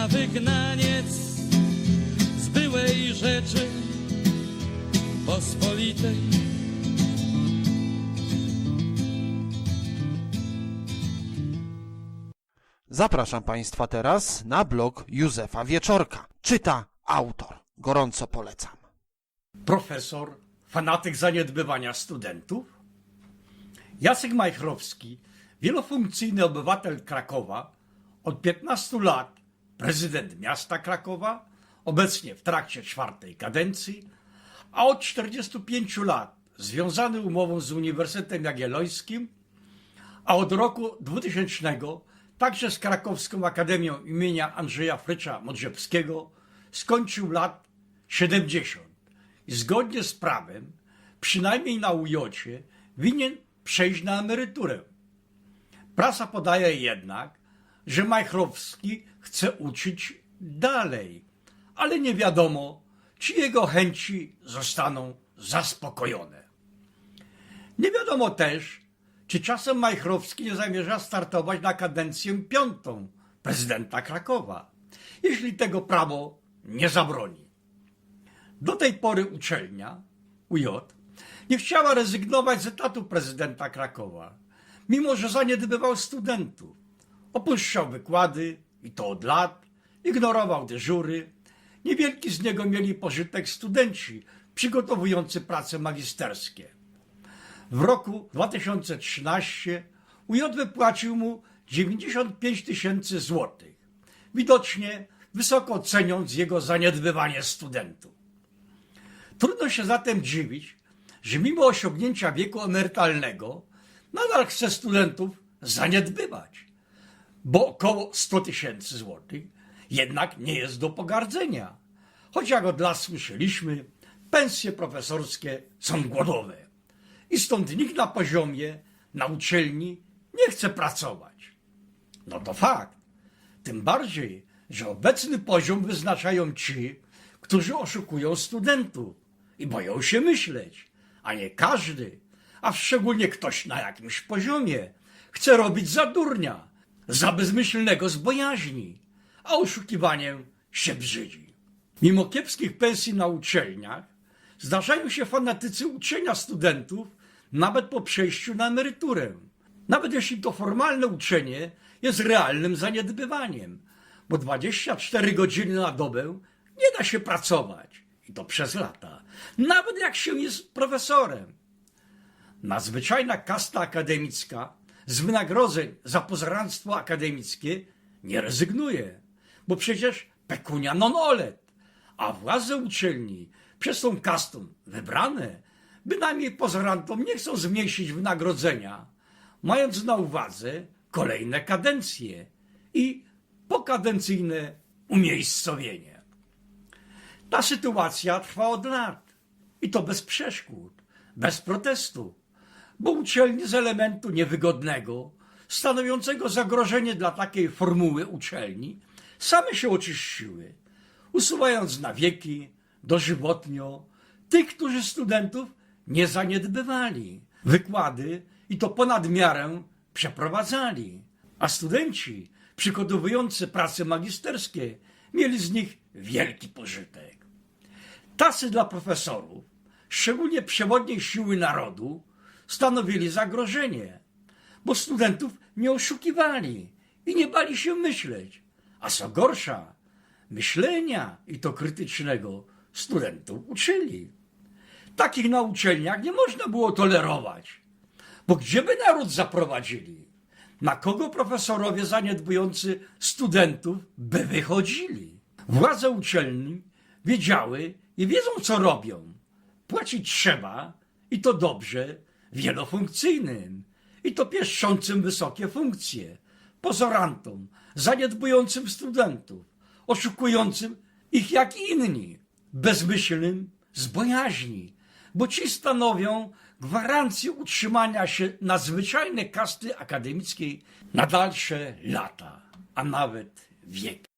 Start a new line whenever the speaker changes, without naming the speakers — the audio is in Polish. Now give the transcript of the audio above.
na wygnaniec z byłej rzeczy pospolitej.
Zapraszam Państwa teraz na blog Józefa Wieczorka. Czyta autor. Gorąco polecam.
profesor, fanatyk zaniedbywania studentów? Jacek Majchrowski, wielofunkcyjny obywatel Krakowa, od 15 lat prezydent miasta Krakowa, obecnie w trakcie czwartej kadencji, a od 45 lat związany umową z Uniwersytetem Jagiellońskim, a od roku 2000 także z Krakowską Akademią imienia Andrzeja Frycza Modrzewskiego skończył lat 70 i zgodnie z prawem, przynajmniej na ujocie, winien przejść na emeryturę. Prasa podaje jednak, że Majchrowski chce uczyć dalej, ale nie wiadomo, czy jego chęci zostaną zaspokojone. Nie wiadomo też, czy czasem Majchrowski nie zamierza startować na kadencję piątą prezydenta Krakowa, jeśli tego prawo nie zabroni. Do tej pory uczelnia, UJ, nie chciała rezygnować z etatu prezydenta Krakowa, mimo że zaniedbywał studentów. Opuszczał wykłady, i to od lat, ignorował dyżury. Niewielki z niego mieli pożytek studenci przygotowujący prace magisterskie. W roku 2013 UJ wypłacił mu 95 tysięcy złotych, widocznie wysoko ceniąc jego zaniedbywanie studentów. Trudno się zatem dziwić, że mimo osiągnięcia wieku emerytalnego nadal chce studentów zaniedbywać, bo około 100 tysięcy złotych jednak nie jest do pogardzenia. Choć jak od lat słyszeliśmy, pensje profesorskie są głodowe i stąd nikt na poziomie, na uczelni nie chce pracować. No to fakt. Tym bardziej, że obecny poziom wyznaczają ci, którzy oszukują studentów i boją się myśleć, a nie każdy, a szczególnie ktoś na jakimś poziomie, chce robić za durnia, za bezmyślnego z bojaźni, a oszukiwaniem się brzydzi. Mimo kiepskich pensji na uczelniach, zdarzają się fanatycy uczenia studentów nawet po przejściu na emeryturę. Nawet jeśli to formalne uczenie jest realnym zaniedbywaniem, bo 24 godziny na dobę nie da się pracować i to przez lata, nawet jak się jest profesorem. Nadzwyczajna kasta akademicka z wynagrodzeń za pozaranstwo akademickie nie rezygnuje, bo przecież pecunia non olet, a władze uczelni przez tą kastą wybrane bynajmniej pozorantom nie chcą zmniejszyć wynagrodzenia, mając na uwadze kolejne kadencje i pokadencyjne umiejscowienie. Ta sytuacja trwa od lat i to bez przeszkód, bez protestu, bo uczelnie z elementu niewygodnego, stanowiącego zagrożenie dla takiej formuły uczelni, same się oczyściły, usuwając na wieki, dożywotnio tych, którzy studentów nie zaniedbywali. Wykłady i to ponad miarę przeprowadzali, a studenci przygotowujący prace magisterskie mieli z nich wielki pożytek. Tacy dla profesorów, szczególnie przewodniej siły narodu, stanowili zagrożenie, bo studentów nie oszukiwali i nie bali się myśleć, a co gorsza, myślenia i to krytycznego studentów uczyli. Takich na uczelniach nie można było tolerować, bo gdzie by naród zaprowadzili? Na kogo profesorowie zaniedbujący studentów by wychodzili? Władze uczelni wiedziały i wiedzą, co robią. Płacić trzeba i to dobrze wielofunkcyjnym i to pieszczącym wysokie funkcje, pozorantom, zaniedbującym studentów, oszukującym ich jak inni, bezmyślnym z bojaźni, bo ci stanowią gwarancję utrzymania się nadzwyczajnej kasty akademickiej na dalsze lata, a nawet wieki.